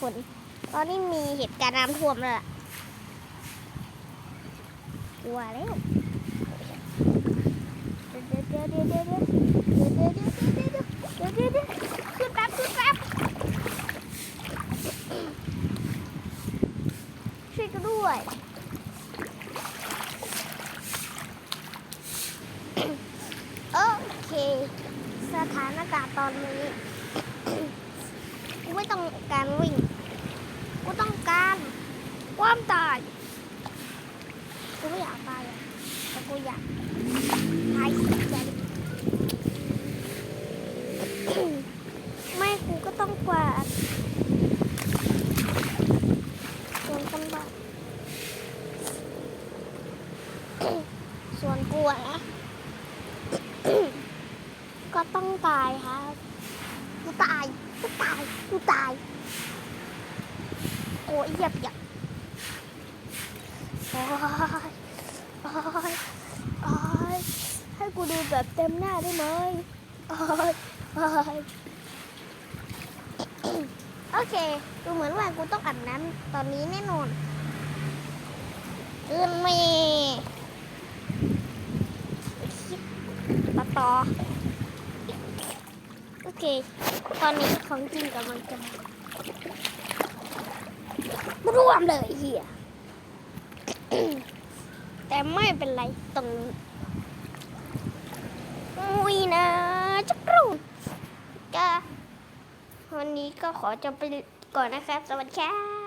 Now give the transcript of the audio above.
คนตอนนี้มีเหตุการณ์น้ำท่วมแล้วล่ะกลัวแล้วเดี๋ยวเดี๋ยวเดี๋ยวเดี๋ยวเดี๋ยวเดี๋ยวเดี๋ยวเดี๋ยวเดี๋ยวขึ้นแป๊บขึ้นแป๊บช่วยกันด้วยโอเค สถานการณ์ตอนนี้ กูไม่ต้องการวิ่ง กูต้องการความตาย กูไม่อยากตายอะแต่กูอยากตายสิใจไม่กูก็ต้องกวาดส่วนกันบ้างส่วนกูอะนะก็ต้องตายครับ กูตาย โอ้ยเหยียบเหยียบโอ้ยโอ้ยโอ้ยให้กูดูแบบเต็มหน้าได้ไหมโอ้ยโอ้ยโอเค ดูเหมือนว่ากูต้องอาบน้ำตอนนี้แน่นอนคืนเมปตอโอ เค ตอนนี้ของจริงกำลังจะมารวมเลยเฮียแต่ไม่เป็นไรตรงนี้มุยนะจักรูก็วันนี้ก็ขอจบไปก่อนนะครับ สวัสดีครับ